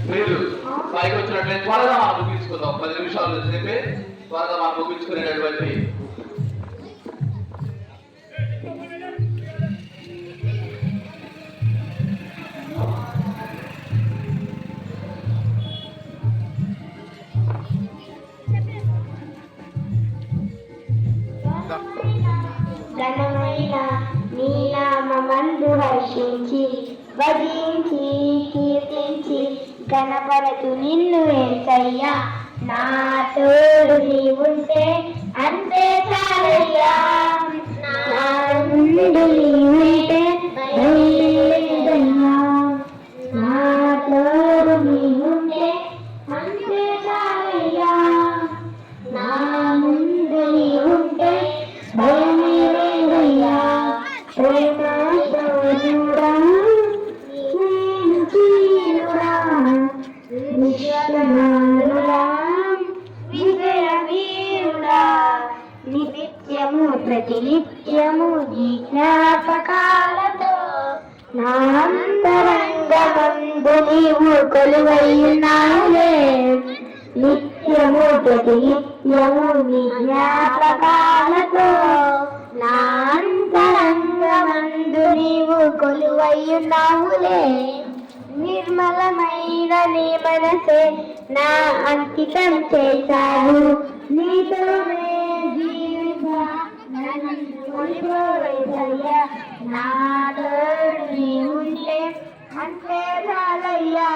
మీరు పైకి వచ్చినట్లయితే త్వరగా మనం ముగించుకుందాం పది నిమిషాలు చెప్పి త్వరగా మనం ముగించుకునేటటువంటి ఘనమైన నీనామందు హర్షించి భజించి కీర్తించి నిన్ను ఎంతయ్యా? నా తోడు నీవుంటే అంతే చాలయ్యా. నా ముందు నీవుంటే భయమేదయ్యా. నా తోడు నీవుంటే అంతే చాలయ్యా. నా ముందు నీవుంటే భయమే లేదయ్యా ప్రేమాశోధుడా నిత్యము ప్రతినిత్యము ఈ జ్ఞాపకాలతో నా అంతరంగమందు నీవు కొలువైనావులే నిత్యము ప్రతి నిత్యము నీ జ్ఞాపకాలతో నా అంతరంగమందు నీవు కొలువైనావులే నిర్మలమైన నీ మనసే నా అంకితం చేశాను నీతోనే జీవించా నన్ను కొనిపోవయ్యా నా ఉంటే అంతే చాలయ్యా.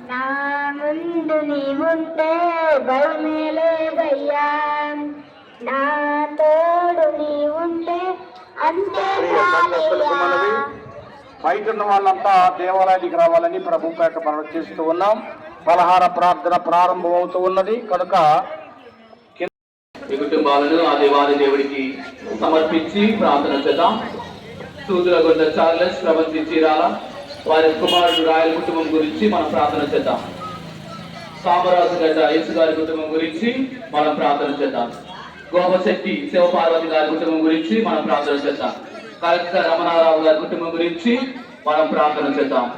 నా ముందు నీవుంటే భయమే లేదయ్యా నా తోడు నీవుంటే అంతే చాలయ్యా. బయట ఉన్న వాళ్ళంతా దేవాలయానికి రావాలని ప్రభుపేట మనం చేస్తూ ఉన్నాం. పలహార ప్రార్థన ప్రారంభం అవుతూ ఉన్నది. కనుక మీ కుటుంబాలను ఆ దేవాది దేవుడికి సమర్పించి ప్రార్థన చేద్దాం. సూదుల గొంత చార్లెస్ ప్రబంధి చీరాల వారి కుమారుడు రాయల కుటుంబం గురించి మనం ప్రార్థన చేద్దాం. సామరాజు గడ్డ యేసు గారి కుటుంబం గురించి మనం ప్రార్థన చేద్దాం. గోపశెట్టి శివపార్వతి గారి కుటుంబం గురించి మనం ప్రార్థన చేద్దాం. కలెక్టర్ రమణారావు గారి కుటుంబం గురించి మనం ప్రార్థన చేద్దాం.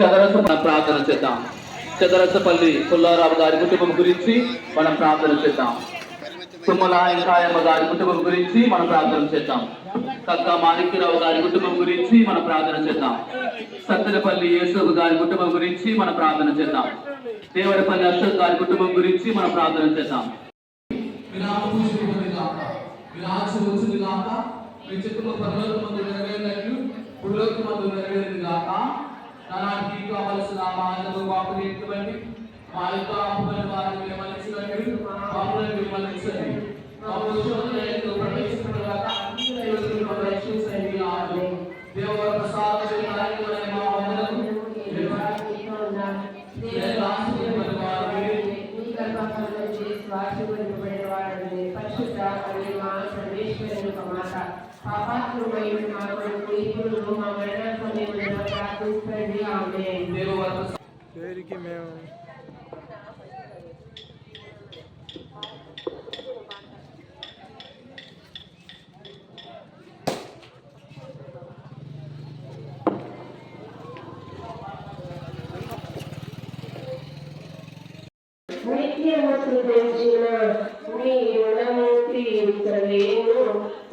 చదరస మనం ప్రార్థన చేద్దాం. చదరసపల్లి పుల్లారావు గారి కుటుంబం గురించి మనం ప్రార్థన చేద్దాం. తుమ్మల వెంకాయమ్మ గారి కుటుంబం గురించి మనం ప్రార్థన చేద్దాం. తగ్గ మాణిక్యరావు గారి కుటుంబం గురించి మనం ప్రార్థన చేద్దాం. సత్తెనపల్లి యేసోబు గారి కుటుంబం గురించి మనం ప్రార్థన చేద్దాం. దేవరపల్లి అశోక్ గారి కుటుంబం గురించి మనం ప్రార్థన చేద్దాం. మీ చిత్తంలో పరలోక మందు నెరవేరినట్లు పులోక మందు నెరవేరింది కాక కావలసిన మానవ పాపనేటువంటి యొక్క అప్పుమైన వారిని విమర్శించినట్లు పాపులను విమర్శించండి పాపు శోధనలో ప్రవేశించడం కాక అన్ని దైవతులను రక్షించండి ఆమెన్. దేవర ప్రసాదమైన నాయకులైన మా వందనము నేను ఆశీర్వదించిన వారిని ఈ గర్భఫలంలో చేసి వార్షికపడినవాడని పరిశుద్ధ మరియు మా సర్వేశ్వరుని ఒక మాట పాపాత్మైన మా కొరకు ఇప్పుడు మా మరణ సమయంలో ప్రార్థించండి ఆమె దేవర పేరుకి మేము నిత్యము సృజించిన నీ రుణము తీర్చలేను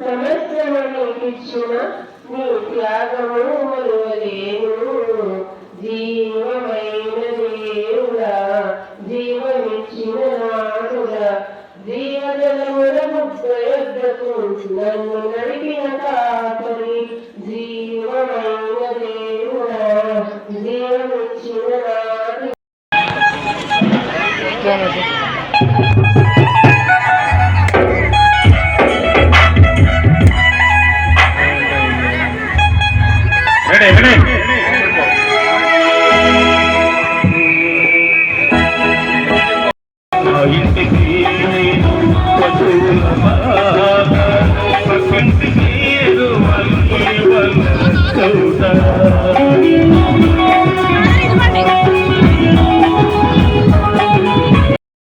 సమస్తము ఇచ్చిన నీ త్యాగము మరువలేను జీవమైన దేవుడా జీవమిచ్చిన నాడుగా జీవజలముల ముక్క యొద్దకు నన్ను నడిపిన కంటి నీరు వల్లి వల్ల